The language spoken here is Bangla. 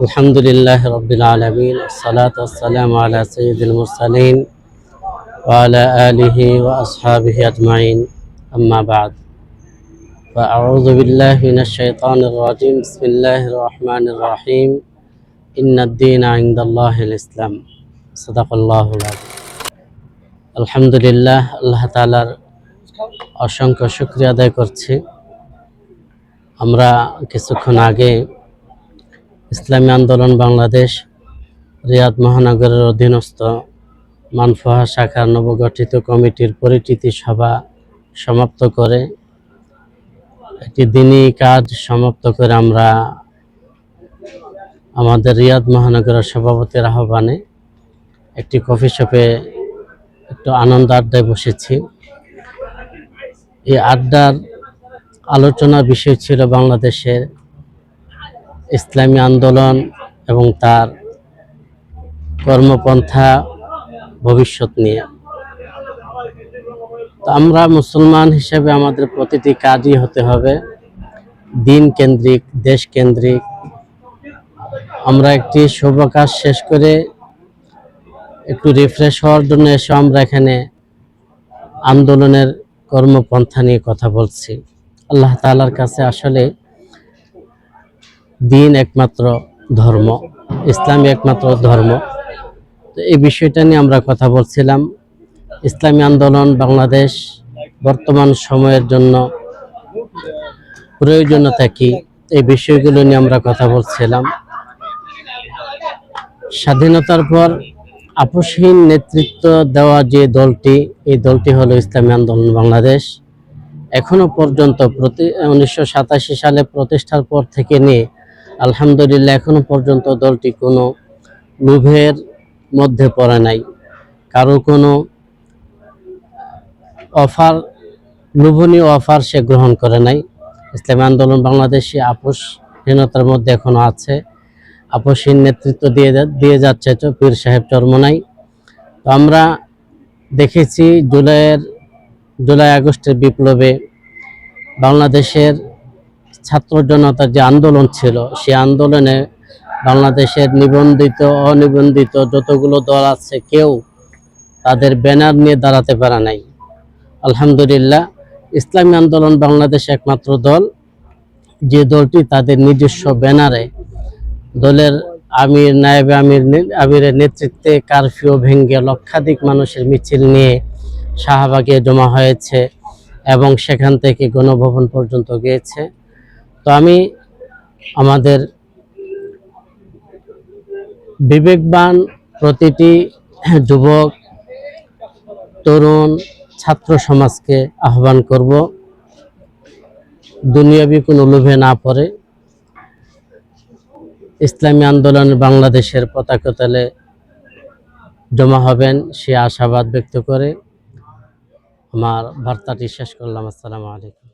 الحمد لله رب العالمين الصلاة والسلام على سيد المرسلين وعلى آله وأصحابه أجمعين أما بعد فأعوذ بالله من الشيطان الرجيم بسم الله الرحمن الرحيم إن الدين عند الله الإسلام صدق الله العظيم আলহামদুলিল্লাহ আল্লাহ তালার অসংখ্য শুক্রিয়া আদায় করছি আমরা কিছুক্ষণ আগে ইসলামী আন্দোলন বাংলাদেশ, রিয়াদ মহানগরের অধীনস্থ মানফোহা শাখার নবগঠিত কমিটির পরিচিতি সভা সমাপ্ত করে একটি দিনই কাজ সমাপ্ত করে আমরা আমাদের রিয়াদ মহানগরের সভাপতির আহ্বানে একটি কফি শপে একটু আনন্দ আড্ডায় বসেছি। এই আড্ডার আলোচনার বিষয় ছিল বাংলাদেশের ইসলামী আন্দোলন এবং তার কর্মপন্থা ভবিষ্যৎ নিয়ে। তো আমরা মুসলমান হিসেবে আমাদের প্রতিটি কাজই হতে হবে। দিন কেন্দ্রিক, দেশ কেন্দ্রিক। আমরা একটি শুভ কাজ শেষ করে একটু রিফ্রেশ হওয়ার জন্য এসে আমরা এখানে আন্দোলনের কর্মপন্থা নিয়ে কথা বলছি। আল্লাহ তাআলার কাছে আসলে দিন একমাত্র ধর্ম ইসলামী একমাত্র ধর্ম। তো এই বিষয়টা নিয়ে আমরা কথা বলছিলাম। ইসলামী আন্দোলন বাংলাদেশ বর্তমান সময়ের জন্য প্রয়োজনীয়তা কি? এই বিষয়গুলো নিয়ে আমরা কথা বলছিলাম। স্বাধীনতার পর আপসহীন নেতৃত্ব দেওয়া যে দলটি, এই দলটি হলো ইসলামী আন্দোলন বাংলাদেশ। এখনও পর্যন্ত প্রতি উনিশশো সাতাশি সালে প্রতিষ্ঠার পর থেকে নিয়ে আলহামদুলিল্লাহ, এখনও পর্যন্ত দলটি কোনো লোভের মধ্যে পড়ে নাই। কারও কোনো অফার, লোভনীয় অফার সে গ্রহণ করে নাই। ইসলামী আন্দোলন বাংলাদেশি আপোষহীনতার মধ্যে এখনও আছে। আপোষহীন নেতৃত্ব দিয়ে দিয়ে যাচ্ছে পীর সাহেব চরমনাই। তো আমরা দেখেছি জুলাইয়ের, জুলাই আগস্টের বিপ্লবে বাংলাদেশের ছাত্র জনতার যে আন্দোলন ছিল সে আন্দোলনে বাংলাদেশের নিবন্ধিত, অনিবন্ধিত যতগুলো দল আছে, কেউ তাদের ব্যানার নিয়ে দাঁড়াতে পারে নাই। আলহামদুলিল্লাহ, ইসলামী আন্দোলন বাংলাদেশ একমাত্র দল। যে দলটি তাদের নিজস্ব ব্যানারে দলের আমির, নায়েবে আমির, আমিরের নেতৃত্বে কারফিউ ভেঙ্গে লক্ষাধিক মানুষের মিছিল নিয়ে শাহবাগে জমা হয়েছে এবং সেখান থেকে গণভবন পর্যন্ত গিয়েছে। তো আমি আমাদের বিবেকবান প্রতিটি যুবক, তরুণ, ছাত্র সমাজকে আহ্বান করব, দুনিয়াবি কোনো লোভে না পড়ে, ইসলামী আন্দোলন বাংলাদেশের পতাকা তলে জমা হবেন সে আশাবাদ ব্যক্ত করে আমার বার্তাটি শেষ করলাম। আসসালামু আলাইকুম।